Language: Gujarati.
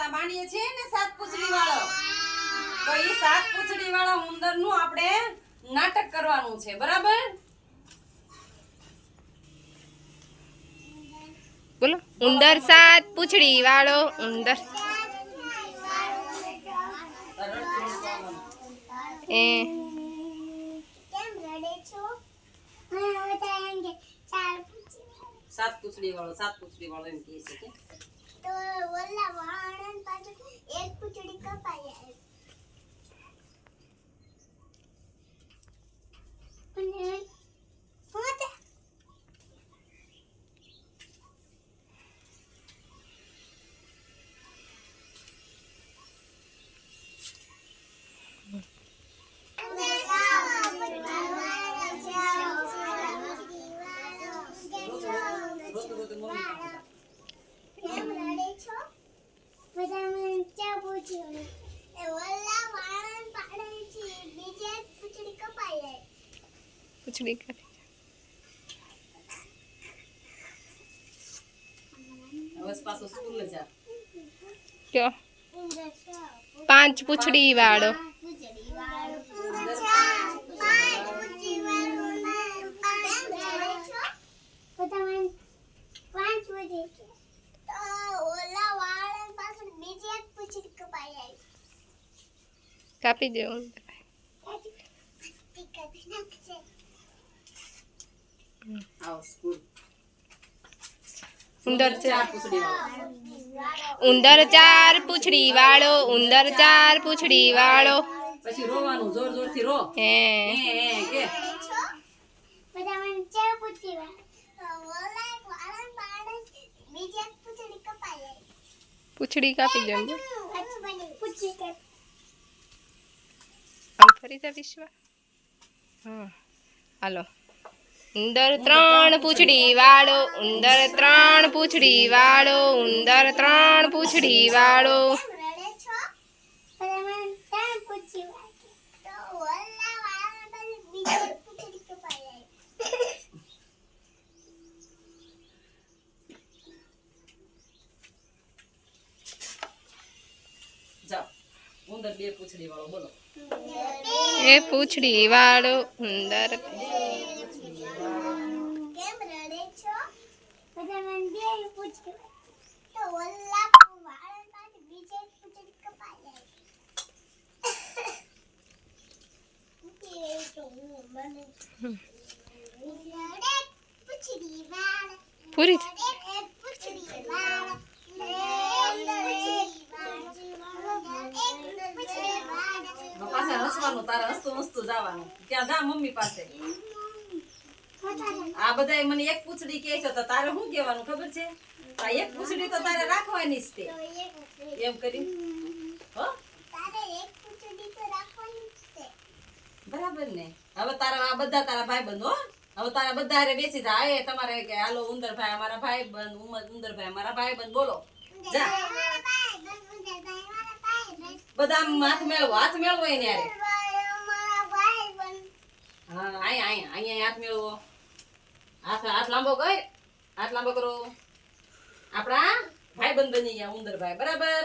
વાર્તા માંડીએ છીએ ને સાત પૂછડી વાળો તો એ સાત પૂછડી વાળા ઉંદરનું આપણે નાટક કરવાનું છે બરાબર? બોલો. ઉંદર સાત પૂંછડી વાળો ઉંદર. એ. કેમ રડે છો મને બધા એમ કે સાત પૂછડી વાળો સાત પૂછડી વાળો એમ કહે છે. કે તો ઓલા વાણન પાછળ એક પૂછડી પૂંછડી કરી. કયો પાંચ પૂંછડી વાળો. કાપી વાળો ઉંદર ચાર ઉંદર ચાર પૂછડી વાળો. ઉંદર ચાર પૂછડી વાળો ઉંદર ચાર પૂંછડી વાળો. પછી રોવાનું જોર જોરથી રો. હે. કે. પૂછડી કાપી દેમ ફરી જા વિશ્વા. હા હાલો. ઉંદર ત્રણ પૂંછડી વાળો ઉંદર ત્રણ પૂંછડી વાળો ઉંદર ત્રણ પૂંછડી વાળો. એ પૂછડી વાળો મને ચા પૂછી તો ઓલા વાળન પાડે બીજે જ પૂછડી કપાઈ જાય જાઓ ઉંદર બે પૂછડી વાળો બોલો એ પૂંછડી વાળો ઉંદર કેમ રડે છો બધા મને બે પૂછી તો ઓલા વાળન પાડે બીજે જ પૂછડી કપાઈ જાય એ તો હું મને રડે પૂછડી વાળ પૂરી થઈ. રડે પૂછડી વાળ પૂછડી વાળ પાસે હસવાનું તારે હસતું હસતું જવાનું ત્યાં જા મમ્મી પાસે આ બધાય મને એક પૂછડી કે છે તો તારે શું કહેવાનું ખબર છે આ એક પૂછડી તો તારે રાખવાની જ તે એમ કરી હો તારે એક પૂછડી તો રાખવાની જ છે બરાબર ને હવે તારા આ બધા તારા ભાઈ બંધ હો. હવે તારા બધા હારે બેસી જા. એ તમારે કે, હાલો ઉંદર ભાઈ અમારા ભાઈ બંધ ઉમર ઉંદર ભાઈ અમારા ભાઈ બંધ બોલો. જા. બંધ હાથ મેળવો હાથ મેળવો એને બંધ હા અહીંયા અહીંયા અહીંયા હાથ મેળવો. હાથ હાથ લાંબો કર. હાથ લાંબો કરો. આપણા ભાઈ બંધ બની ગયા ઉંદર ભાઈ બરાબર?